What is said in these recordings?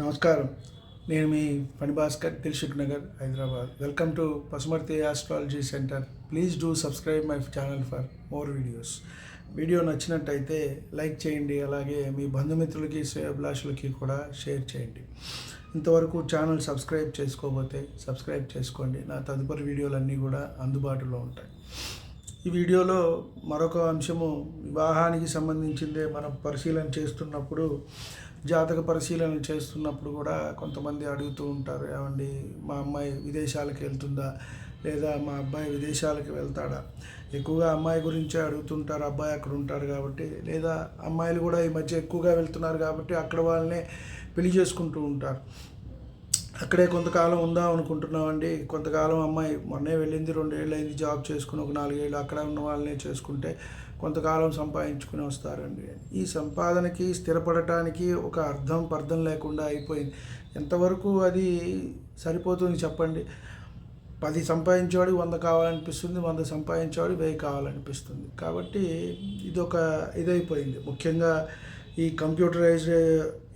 నమస్కారం. నేను మీ పని Bhaskar Dilsukhnagar Hyderabad. Welcome to Pasumarthi astrology center. Please do subscribe my channel for more videos. Video నచ్చినట్టయితే like చేయండి అలాగే మీ బంధుమిత్రులకి శ్రేయభిలాషులకి కూడా షేర్ చేయండి. ఇంతవరకు ఛానల్ సబ్స్క్రైబ్ చేసుకోకపోతే సబ్స్క్రైబ్ చేసుకోండి. నా తదుపరి వీడియోలన్నీ కూడా అందుబాటులో ఉంటాయి. ఈ వీడియోలో మరొక అంశము వివాహానికి సంబంధించిందే మనం పరిశీలన చేస్తున్నప్పుడు జాతక పరిశీలన చేస్తున్నప్పుడు కూడా కొంతమంది అడుగుతూ ఉంటారు ఏమండి మా అమ్మాయి విదేశాలకు వెళ్తుందా? లేదా మా అబ్బాయి విదేశాలకు వెళ్తాడా? ఎక్కువగా అమ్మాయి గురించే అడుగుతుంటారు అబ్బాయి అక్కడ ఉంటారు కాబట్టి. లేదా అమ్మాయిలు కూడా ఈ మధ్య ఎక్కువగా వెళ్తున్నారు కాబట్టి అక్కడ వాళ్ళనే పెళ్ళి చేసుకుంటూ ఉంటారు. అక్కడే కొంతకాలం ఉందాం అనుకుంటున్నామండి. కొంతకాలం అమ్మాయి మొన్నే వెళ్ళింది రెండేళ్ళు అయింది జాబ్ చేసుకుని ఒక నాలుగేళ్ళు అక్కడ ఉన్న వాళ్ళనే చేసుకుంటే కొంతకాలం సంపాదించుకుని వస్తారండి. ఈ సంపాదనకి స్థిరపడటానికి ఒక అర్థం పర్థం లేకుండా అయిపోయింది. ఎంతవరకు అది సరిపోతుంది చెప్పండి. పది సంపాదించేవాడికి వంద కావాలనిపిస్తుంది వంద సంపాదించేవాడికి వెయ్యి కావాలనిపిస్తుంది. కాబట్టి ఇదొక ఇదైపోయింది. ముఖ్యంగా ఈ కంప్యూటరైజ్డ్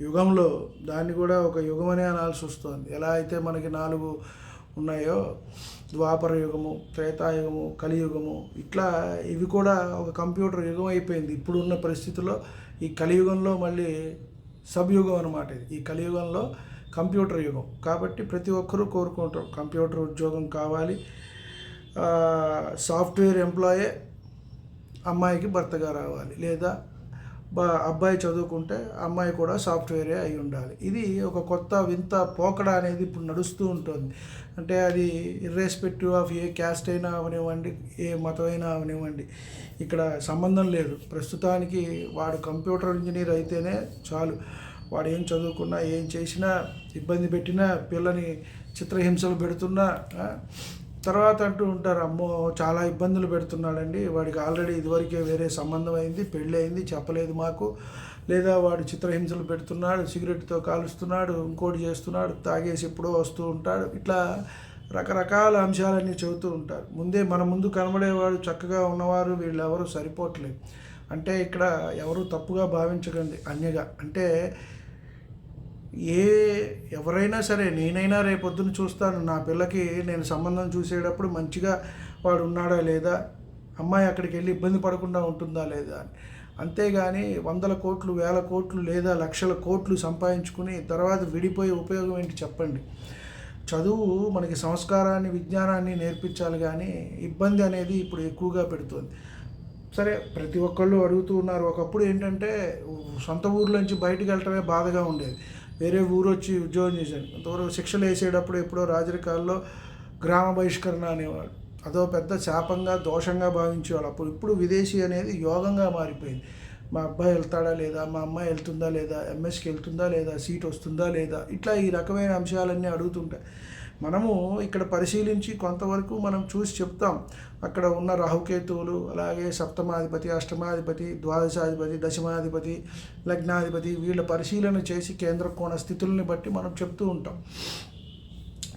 యుగంలో దాన్ని కూడా ఒక యుగమనే అనాల్సి వస్తుంది. ఎలా అయితే మనకి నాలుగు ఉన్నాయో ద్వాపర యుగము త్రేతాయుగము కలియుగము ఇట్లా ఇవి కూడా ఒక కంప్యూటర్ యుగం అయిపోయింది. ఇప్పుడున్న పరిస్థితుల్లో ఈ కలియుగంలో మళ్ళీ సబ్యుగం అనమాట ఇది. ఈ కలియుగంలో కంప్యూటర్ యుగం. కాబట్టి ప్రతి ఒక్కరూ కోరుకుంటారు కంప్యూటర్ ఉద్యోగం కావాలి. సాఫ్ట్వేర్ ఎంప్లాయే అమ్మాయికి భర్తగా రావాలి. లేదా అబ్బాయి చదువుకుంటే అమ్మాయి కూడా సాఫ్ట్వేరే అయి ఉండాలి. ఇది ఒక కొత్త వింత పోకడ అనేది ఇప్పుడు నడుస్తూ ఉంటుంది. అంటే అది ఇర్రెస్పెక్టివ్ ఆఫ్ ఏ క్యాస్ట్ అయినా అవనివ్వండి ఏ మతం అయినా అవనివ్వండి ఇక్కడ సంబంధం లేదు. ప్రస్తుతానికి వాడు కంప్యూటర్ ఇంజనీర్ అయితేనే చాలు. వాడు ఏం చదువుకున్నా ఏం చేసినా ఇబ్బంది పెట్టినా పిల్లని చిత్రహింసలు పెడుతున్నా తర్వాత అంటూ ఉంటారు అమ్మో చాలా ఇబ్బందులు పెడుతున్నాడండి. వాడికి ఆల్రెడీ ఇదివరకే వేరే సంబంధం అయింది పెళ్ళి అయింది చెప్పలేదు మాకు. లేదా వాడు చిత్రహింసలు పెడుతున్నాడు సిగరెట్తో కాలుస్తున్నాడు ఇంకోటి చేస్తున్నాడు తాగేసి ఎప్పుడో వస్తూ ఉంటాడు. ఇట్లా రకరకాల అంశాలన్నీ చెబుతూ ఉంటారు. ముందే మన ముందు కనబడేవాడు చక్కగా ఉన్నవారు వీళ్ళు సరిపోవట్లేదు. అంటే ఇక్కడ ఎవరు తప్పుగా భావించకండి అన్యగా. అంటే ఏ ఎవరైనా సరే నేనైనా రేపొద్దున చూస్తాను. నా పిల్లకి నేను సంబంధం చూసేటప్పుడు మంచిగా వాడు ఉన్నాడా లేదా? అమ్మాయి అక్కడికి వెళ్ళి ఇబ్బంది పడకుండా ఉంటుందా లేదా? అని అంతేగాని వందల కోట్లు వేల కోట్లు లేదా లక్షల కోట్లు సంపాదించుకుని తర్వాత విడిపోయే ఉపయోగం ఏంటి చెప్పండి. చదువు మనకి సంస్కారాన్ని విజ్ఞానాన్ని నేర్పించాలి కానీ ఇబ్బంది అనేది ఇప్పుడు ఎక్కువగా పెడుతుంది. సరే ప్రతి ఒక్కళ్ళు అడుగుతూ ఉన్నారు. ఒకప్పుడు ఏంటంటే సొంత ఊర్లోంచి బయటకు వెళ్ళటమే బాధగా ఉండేది. వేరే ఊరు వచ్చి ఉద్యోగం చేశాను కొంతవరకు శిక్షలు వేసేటప్పుడు ఎప్పుడో రాజరికాల్లో గ్రామ బహిష్కరణ అనేవాడు అదో పెద్ద శాపంగా దోషంగా భావించేవాళ్ళు. అప్పుడు ఇప్పుడు విదేశీ అనేది యోగంగా మారిపోయింది. మా అబ్బాయి వెళ్తాడా లేదా? మా అమ్మాయి వెళ్తుందా లేదా? ఎంఎస్కి వెళ్తుందా లేదా? సీట్ వస్తుందా లేదా? ఇట్లా ఈ రకమైన అంశాలన్నీ అడుగుతుంటాయి మనము ఇక్కడ పరిశీలించి కొంతవరకు మనం చూసి చెప్తాం. అక్కడ ఉన్న రాహుకేతువులు అలాగే సప్తమాధిపతి అష్టమాధిపతి ద్వాదశాధిపతి దశమాధిపతి లగ్నాధిపతి వీళ్ళ పరిశీలన చేసి కేంద్ర కోణ స్థితుల్ని బట్టి మనం చెప్తూ ఉంటాం.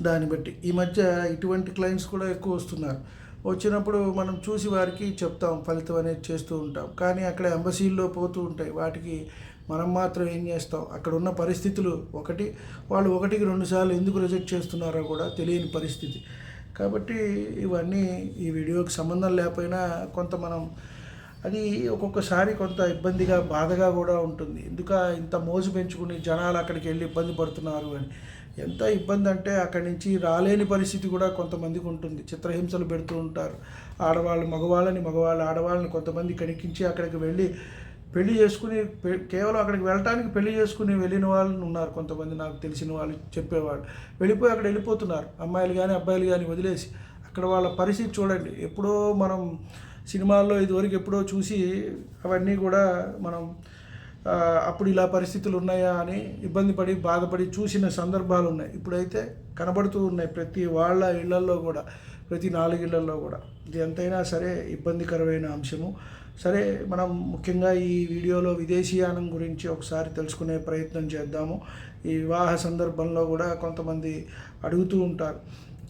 దాన్ని బట్టి ఈ మధ్య ఇటువంటి క్లయింట్స్ కూడా ఎక్కువ వస్తున్నారు. వచ్చినప్పుడు మనం చూసి వారికి చెప్తాం ఫలితం అనేది చేస్తూ ఉంటాం. కానీ అక్కడ ఎంబసీల్లో పోతూ ఉంటాయి. వాటికి మనం మాత్రం ఏం చేస్తాం? అక్కడ ఉన్న పరిస్థితులు ఒకటి వాళ్ళు ఒకటికి రెండుసార్లు ఎందుకు రిజెక్ట్ చేస్తున్నారో కూడా తెలియని పరిస్థితి. కాబట్టి ఇవన్నీ ఈ వీడియోకి సంబంధం లేకపోయినా కొంత మనం అది ఒక్కొక్కసారి కొంత ఇబ్బందిగా బాధగా కూడా ఉంటుంది. ఎందుక ఇంత మోజు పెంచుకుని జనాలు అక్కడికి వెళ్ళి ఇబ్బంది పడుతున్నారు అని. ఎంత ఇబ్బంది అంటే అక్కడి నుంచి రాలేని పరిస్థితి కూడా కొంతమందికి ఉంటుంది. చిత్రహింసలు పెడుతూ ఉంటారు. ఆడవాళ్ళు మగవాళ్ళని మగవాళ్ళు ఆడవాళ్ళని కొంతమంది కణికించి అక్కడికి వెళ్ళి పెళ్ళి చేసుకుని పె- కేవలం అక్కడికి వెళ్ళటానికి పెళ్ళి చేసుకుని వెళ్ళిన వాళ్ళు ఉన్నారు కొంతమంది నాకు తెలిసిన వాళ్ళు చెప్పేవాళ్ళు. వెళ్ళిపోయి అక్కడ వెళ్ళిపోతున్నారు. అమ్మాయిలు కానీ అబ్బాయిలు కానీ వదిలేసి. అక్కడ వాళ్ళ పరిస్థితి చూడండి. ఎప్పుడో మనం సినిమాల్లో ఇదివరకు ఎప్పుడో చూసి అవన్నీ కూడా మనం అప్పుడు ఇలా పరిస్థితులు ఉన్నాయా అని ఇబ్బంది పడి బాధపడి చూసిన సందర్భాలు ఉన్నాయి. ఇప్పుడైతే కనబడుతూ ఉన్నాయి ప్రతి వాళ్ళ ఇళ్ళల్లో కూడా. ప్రతి నాలుగేళ్ళలో కూడా. ఇది ఎంతైనా సరే ఇబ్బందికరమైన అంశము. సరే మనం ముఖ్యంగా ఈ వీడియోలో విదేశీయానం గురించి ఒకసారి తెలుసుకునే ప్రయత్నం చేద్దాము. ఈ వివాహ సందర్భంలో కూడా కొంతమంది అడుగుతూ ఉంటారు.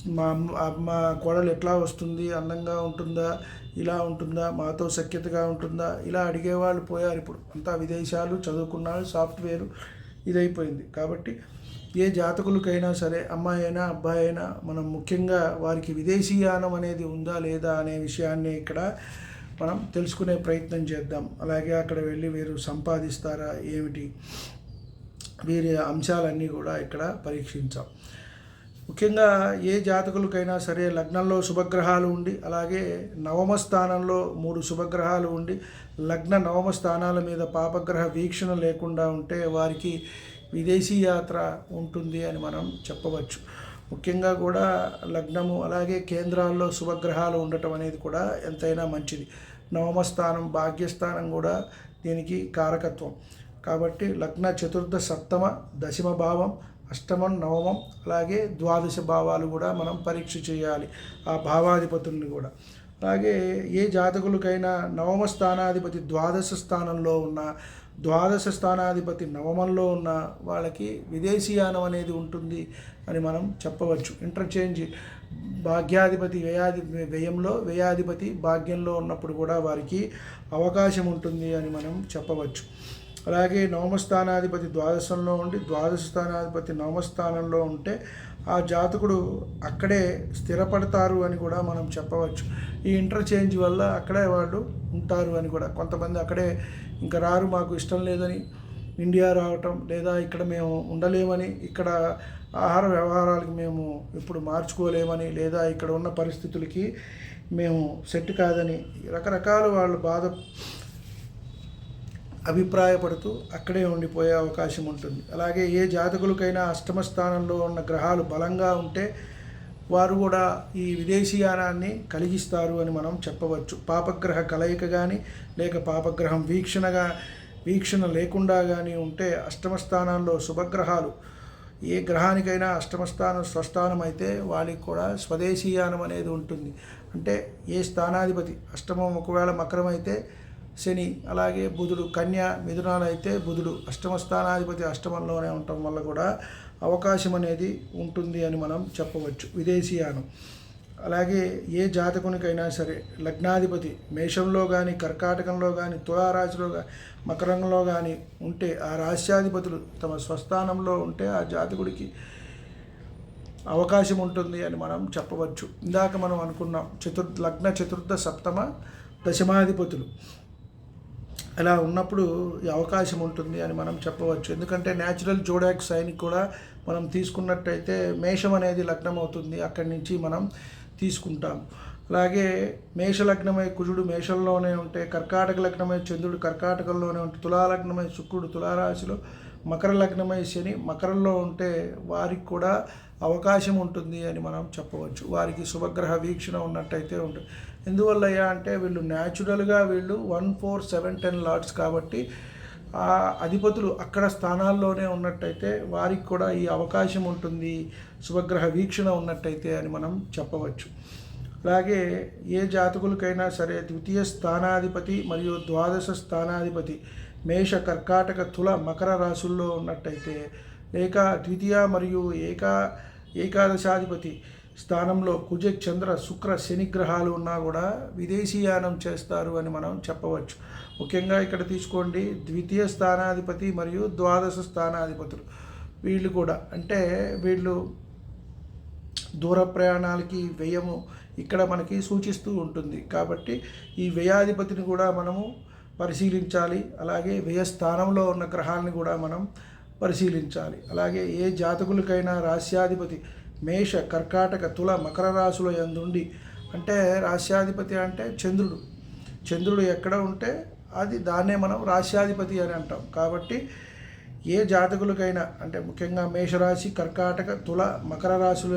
మా అమ్మ మా కోడలు ఎట్లా వస్తుంది? అందంగా ఉంటుందా? ఇలా ఉంటుందా? మాతో సఖ్యతగా ఉంటుందా? ఇలా అడిగేవాళ్ళు పోయారు ఇప్పుడు. అంతా విదేశాలు చదువుకున్నారు సాఫ్ట్వేర్ ఇదైపోయింది. కాబట్టి ఏ జాతకులకైనా సరే అమ్మాయి అయినా అబ్బాయి అయినా మనం ముఖ్యంగా వారికి విదేశీయానం అనేది ఉందా లేదా అనే విషయాన్ని ఇక్కడ మనం తెలుసుకునే ప్రయత్నం చేద్దాం. అలాగే అక్కడ వెళ్ళి వీరు సంపాదిస్తారా ఏమిటి వీరి అంశాలన్నీ కూడా ఇక్కడ పరీక్షించాం. ముఖ్యంగా ఏ జాతకులకైనా సరే లగ్నంలో శుభగ్రహాలు ఉండి అలాగే నవమ స్థానంలో మూడు శుభగ్రహాలు ఉండి లగ్న నవమ స్థానాల మీద పాపగ్రహ వీక్షణ లేకుండా ఉంటే వారికి విదేశీ యాత్ర ఉంటుంది అని మనం చెప్పవచ్చు. ముఖ్యంగా కూడా లగ్నము అలాగే కేంద్రాల్లో శుభగ్రహాలు ఉండటం అనేది కూడా ఎంతైనా మంచిది. నవమ స్థానం భాగ్యస్థానం కూడా దీనికి కారకత్వం. కాబట్టి లగ్న చతుర్థ సప్తమ దశమ భావం అష్టమం నవమం అలాగే ద్వాదశ భావాలు కూడా మనం పరీక్ష చేయాలి. ఆ భావాధిపతుల్ని కూడా. అలాగే ఏ జాతకులకైనా నవమ స్థానాధిపతి ద్వాదశ స్థానంలో ఉన్న ద్వాదశ స్థానాధిపతి నవమంలో ఉన్న వాళ్ళకి విదేశీయానం అనేది ఉంటుంది అని మనం చెప్పవచ్చు. ఇంటర్చేంజ్ భాగ్యాధిపతి వ్యయాధి వ్యయంలో వ్యయాధిపతి భాగ్యంలో ఉన్నప్పుడు కూడా వారికి అవకాశం ఉంటుంది అని మనం చెప్పవచ్చు. అలాగే నవమస్థానాధిపతి ద్వాదశంలో ఉండి ద్వాదశ స్థానాధిపతి నవమస్థానంలో ఉంటే ఆ జాతకుడు అక్కడే స్థిరపడతారు అని కూడా మనం చెప్పవచ్చు. ఈ ఇంటర్చేంజ్ వల్ల అక్కడే వాళ్ళు ఉంటారు అని కూడా కొంతమంది అక్కడే ఇంకా రారు మాకు ఇష్టం లేదని ఇండియా రావటం లేదా ఇక్కడ మేము ఉండలేమని ఇక్కడ ఆహార వ్యవహారాలకి మేము ఇప్పుడు మార్చుకోలేమని లేదా ఇక్కడ ఉన్న పరిస్థితులకి మేము సెట్ కాదని రకరకాల వాళ్ళు బాధ అభిప్రాయపడుతూ అక్కడే ఉండిపోయే అవకాశం ఉంటుంది. అలాగే ఏ జాతకులకైనా అష్టమ స్థానంలో ఉన్న గ్రహాలు బలంగా ఉంటే వారు కూడా ఈ విదేశీయానాన్ని కలిగిస్తారు అని మనం చెప్పవచ్చు. పాపగ్రహ కలయిక కానీ లేక పాపగ్రహం వీక్షణగా వీక్షణ లేకుండా కానీ ఉంటే అష్టమ స్థానాల్లో శుభగ్రహాలు. ఏ గ్రహానికైనా అష్టమ స్థానం స్వస్థానం అయితే వాళ్ళకి కూడా స్వదేశీయానం అనేది ఉంటుంది. అంటే ఏ స్థానాధిపతి అష్టమం ఒకవేళ మకరం అయితే శని అలాగే బుధుడు కన్య మిథునాలు అయితే బుధుడు. అష్టమ స్థానాధిపతి అష్టమంలోనే ఉండటం వల్ల కూడా అవకాశం అనేది ఉంటుంది అని మనం చెప్పవచ్చు. విదేశీయానం. అలాగే ఏ జాతకునికైనా సరే లగ్నాధిపతి మేషంలో కానీ కర్కాటకంలో కానీ తులారాశిలో కానీ మకరంలో కానీ ఉంటే ఆ రాశ్యాధిపతులు తమ స్వస్థానంలో ఉంటే ఆ జాతకుడికి అవకాశం ఉంటుంది అని మనం చెప్పవచ్చు. ఇందాక మనం అనుకున్నాం చతుర్ లగ్న చతుర్థ సప్తమ దశమాధిపతులు. అలా ఉన్నప్పుడు అవకాశం ఉంటుంది అని మనం చెప్పవచ్చు. ఎందుకంటే న్యాచురల్ జోడాక్ సైన్ కూడా మనం తీసుకున్నట్టయితే మేషం అనేది లగ్నం అవుతుంది. అక్కడి నుంచి మనం తీసుకుంటాం. అలాగే మేష లగ్నమై కుజుడు మేషంలోనే ఉంటే కర్కాటక లగ్నమై చంద్రుడు కర్కాటకంలోనే ఉంటే తులాలగ్నమై శుక్రుడు తులారాశిలో మకర లగ్నమై శని మకరంలో ఉంటే వారికి కూడా అవకాశం ఉంటుంది అని మనం చెప్పవచ్చు. వారికి శుభగ్రహ వీక్షణ ఉన్నట్టయితే ఉంటుంది ఎందువల్ల అయ్యా అంటే వీళ్ళు న్యాచురల్గా వీళ్ళు one four seven ten lots కాబట్టి ఆ అధిపతులు అక్కడ స్థానాల్లోనే ఉన్నట్టయితే వారికి కూడా ఈ అవకాశం ఉంటుంది శుభగ్రహ వీక్షణ ఉన్నట్టయితే అని మనం చెప్పవచ్చు. అలాగే ఏ జాతకులకైనా సరే ద్వితీయ స్థానాధిపతి మరియు ద్వాదశ స్థానాధిపతి మేష కర్కాటక తుల మకర రాశుల్లో ఉన్నట్టయితే లేక ద్వితీయ మరియు ఏకా ఏకాదశాధిపతి స్థానంలో కుజ చంద్ర శుక్ర శని గ్రహాలు ఉన్నా కూడా విదేశీయానం చేస్తారు అని మనం చెప్పవచ్చు. ముఖ్యంగా ఇక్కడ తీసుకోండి ద్వితీయ స్థానాధిపతి మరియు ద్వాదశ స్థానాధిపతులు. వీళ్ళు కూడా అంటే వీళ్ళు దూర ప్రయాణాలకి వ్యయము ఇక్కడ మనకి సూచిస్తూ ఉంటుంది. కాబట్టి ఈ వ్యయాధిపతిని కూడా మనము పరిశీలించాలి. అలాగే వ్యయ స్థానంలో ఉన్న గ్రహాలను కూడా మనం పరిశీలించాలి. అలాగే ఏ జాతకులకైనా రాస్యాధిపతి మేష కర్కాటక తుల మకర రాశుల ఎందుండి అంటే రాశ్యాధిపతి అంటే చంద్రుడు. చంద్రుడు ఎక్కడ ఉంటే అది దాన్నే మనం రాశ్యాధిపతి అని అంటాం. కాబట్టి ఏ జాతకులకైనా అంటే ముఖ్యంగా మేషరాశి కర్కాటక తుల మకర రాశుల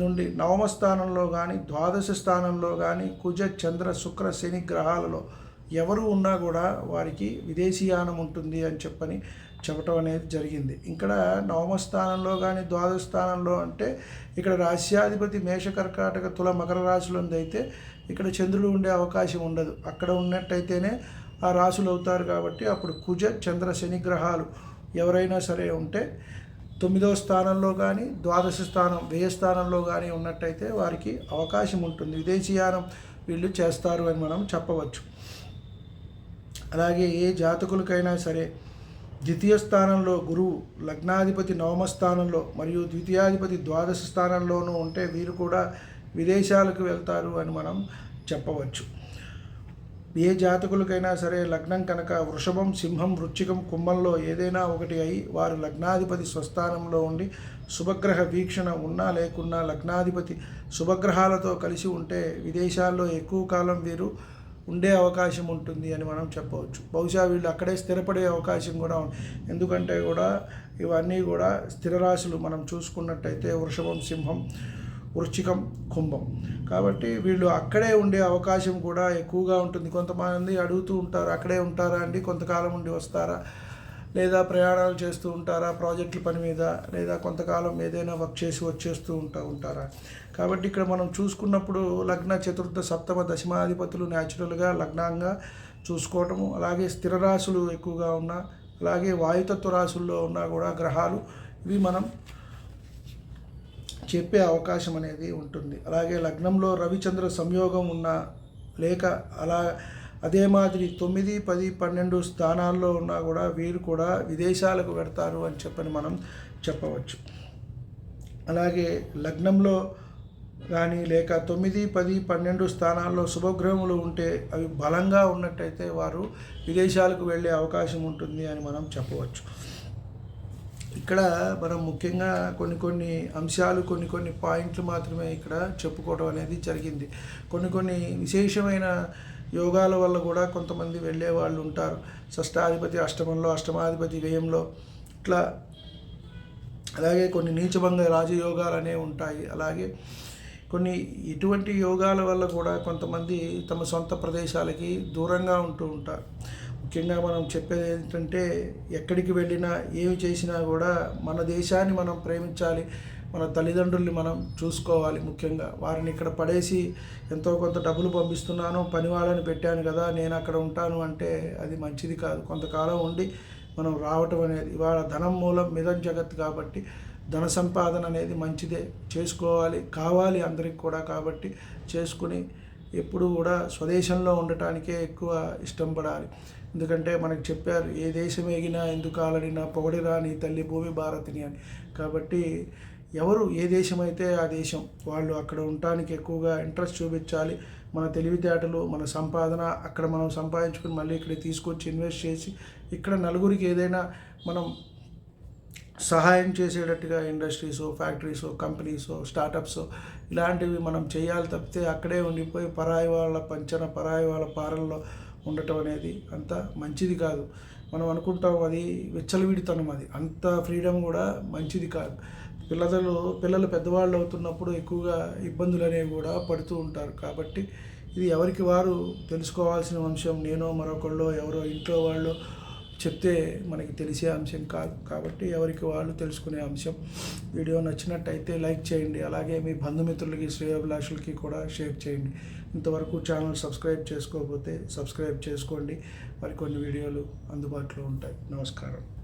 నుండి నవమ స్థానంలో కానీ ద్వాదశ స్థానంలో కానీ కుజ చంద్ర శుక్ర శని గ్రహాలలో ఎవరు ఉన్నా కూడా వారికి విదేశీయానం ఉంటుంది అని చెప్పని చెప్పటం అనేది జరిగింది. ఇక్కడ నవమ స్థానంలో కానీ ద్వాదశ స్థానంలో అంటే ఇక్కడ రాశ్యాధిపతి మేష కర్కాటక తుల మకర రాశులు అయితే ఇక్కడ చంద్రుడు ఉండే అవకాశం ఉండదు. అక్కడ ఉన్నట్టయితేనే ఆ రాశులు అవుతారు కాబట్టి అప్పుడు కుజ చంద్ర శని గ్రహాలు ఎవరైనా సరే ఉంటే తొమ్మిదవ స్థానంలో కానీ ద్వాదశ స్థానం వ్యయ స్థానంలో కానీ ఉన్నట్టయితే వారికి అవకాశం ఉంటుంది. విదేశీయానం వీళ్ళు చేస్తారు అని మనం చెప్పవచ్చు. అలాగే ఏ జాతకులకైనా సరే ద్వితీయ స్థానంలో గురువు లగ్నాధిపతి నవమ స్థానంలో మరియు ద్వితీయాధిపతి ద్వాదశ స్థానంలోనూ ఉంటే వీరు కూడా విదేశాలకు వెళ్తారు అని మనం చెప్పవచ్చు. ఏ జాతకులకైనా సరే లగ్నం కనుక వృషభం సింహం వృచ్చికం కుంభంలో ఏదైనా ఒకటి అయి వారు లగ్నాధిపతి స్వస్థానంలో ఉండి శుభగ్రహ వీక్షణ ఉన్నా లేకున్నా లగ్నాధిపతి శుభగ్రహాలతో కలిసి ఉంటే విదేశాల్లో ఎక్కువ కాలం వీరు ఉండే అవకాశం ఉంటుంది అని మనం చెప్పవచ్చు. బహుశా వీళ్ళు అక్కడే స్థిరపడే అవకాశం కూడా ఎందుకంటే కూడా ఇవన్నీ కూడా స్థిర రాశులు మనం చూసుకున్నట్టయితే వృషభం సింహం వృశ్చికం కుంభం. కాబట్టి వీళ్ళు అక్కడే ఉండే అవకాశం కూడా ఎక్కువగా ఉంటుంది. కొంతమంది అడుగుతూ ఉంటారు అక్కడే ఉంటారా అండి? కొంతకాలం ఉండి వస్తారా? లేదా ప్రయాణాలు చేస్తూ ఉంటారా ప్రాజెక్టుల పని మీద లేదా కొంతకాలం ఏదైనా వర్క్ చేసి వచ్చేస్తూ ఉంటా ఉంటారా? కాబట్టి ఇక్కడ మనం చూసుకున్నప్పుడు లగ్న చతుర్థ సప్తమ దశమాధిపతులు న్యాచురల్గా లగ్నంగా చూసుకోవటము అలాగే స్థిర రాశులు ఎక్కువగా ఉన్నా అలాగే వాయుతత్వ రాశుల్లో ఉన్నా కూడా గ్రహాలు ఇవి మనం చెప్పే అవకాశం అనేది ఉంటుంది. అలాగే లగ్నంలో రవిచంద్ర సంయోగం ఉన్న లేక అలా అదే మాదిరి తొమ్మిది పది పన్నెండు స్థానాల్లో ఉన్నా కూడా వీరు కూడా విదేశాలకు వెడతారు అని చెప్పని మనం చెప్పవచ్చు. అలాగే లగ్నంలో కానీ లేక తొమ్మిది పది పన్నెండు స్థానాల్లో శుభగ్రహములు ఉంటే అవి బలంగా ఉన్నట్టయితే వారు విదేశాలకు వెళ్ళే అవకాశం ఉంటుంది అని మనం చెప్పవచ్చు. ఇక్కడ మనం ముఖ్యంగా కొన్ని కొన్ని అంశాలు కొన్ని కొన్ని పాయింట్లు మాత్రమే ఇక్కడ చెప్పుకోవడం అనేది జరిగింది. కొన్ని కొన్ని విశేషమైన యోగాల వల్ల కూడా కొంతమంది వెళ్ళే వాళ్ళు ఉంటారు. షష్టాధిపతి అష్టమంలో అష్టమాధిపతి వ్యయంలో ఇట్లా అలాగే కొన్ని నీచభంగ రాజయోగాలు అనేవి ఉంటాయి. అలాగే కొన్ని ఇటువంటి యోగాల వల్ల కూడా కొంతమంది తమ సొంత ప్రదేశాలకి దూరంగా ఉంటూ ఉంటారు. ముఖ్యంగా మనం చెప్పేది ఏంటంటే ఎక్కడికి వెళ్ళినా ఏమి చేసినా కూడా మన దేశాన్ని మనం ప్రేమించాలి. మన తల్లిదండ్రుల్ని మనం చూసుకోవాలి ముఖ్యంగా. వారిని ఇక్కడ పడేసి ఎంతో కొంత డబ్బులు పంపిస్తున్నాను పని వాళ్ళని పెట్టాను కదా నేను అక్కడ ఉంటాను అంటే అది మంచిది కాదు. కొంతకాలం ఉండి మనం రావటం అనేది ఇవాళ ధనం మూలం మిదం జగత్ కాబట్టి ధన సంపాదన అనేది మంచిదే. చేసుకోవాలి కావాలి అందరికి కూడా కాబట్టి చేసుకుని ఎప్పుడు కూడా స్వదేశంలో ఉండటానికే ఎక్కువ ఇష్టం పడాలి. ఎందుకంటే మనకు చెప్పారు ఏ దేశం ఎగినా ఎందుకు ఆలడినా పొగడిరా నీ తల్లి భూమి భారతిని అని. కాబట్టి ఎవరు ఏ దేశం అయితే ఆ దేశం వాళ్ళు అక్కడ ఉండటానికి ఎక్కువగా ఇంట్రెస్ట్ చూపించాలి మన తెలివితేటలు మన సంపాదన అక్కడ మనం సంపాదించుకుని మళ్ళీ ఇక్కడ తీసుకొచ్చి ఇన్వెస్ట్ చేసి ఇక్కడ నలుగురికి ఏదైనా మనం సహాయం చేసేటట్టుగా ఇండస్ట్రీస్ ఫ్యాక్టరీస్ కంపెనీస్ స్టార్టప్స్ ఇలాంటివి మనం చేయాలి తప్పితే అక్కడే ఉండిపోయి పరాయి వాళ్ళ పంచన పరాయి వాళ్ళ పాలనలో ఉండటం అనేది అంత మంచిది కాదు. మనం అనుకుంటాం అది విచ్చలవిడితనం అది. అంత ఫ్రీడమ్ కూడా మంచిది కాదు. పిల్లలు పిల్లలు పెద్దవాళ్ళు అవుతున్నప్పుడు ఎక్కువగా ఇబ్బందులు అనేవి కూడా పడుతూ ఉంటారు. కాబట్టి ఇది ఎవరికి వారు తెలుసుకోవాల్సిన అంశం. నేనో మరొకళ్ళు ఎవరో ఇంట్లో వాళ్ళు చెప్తే మనకి తెలిసే అంశం కాదు. కాబట్టి ఎవరికి వాళ్ళు తెలుసుకునే అంశం. వీడియో నచ్చినట్టయితే లైక్ చేయండి. అలాగే మీ బంధుమిత్రులకి శ్రేయోభిలాషులకి కూడా షేర్ చేయండి. ఇంతవరకు ఛానల్ సబ్స్క్రైబ్ చేసుకోకపోతే సబ్స్క్రైబ్ చేసుకోండి. మరికొన్ని వీడియోలు అందుబాటులో ఉంటాయి. నమస్కారం.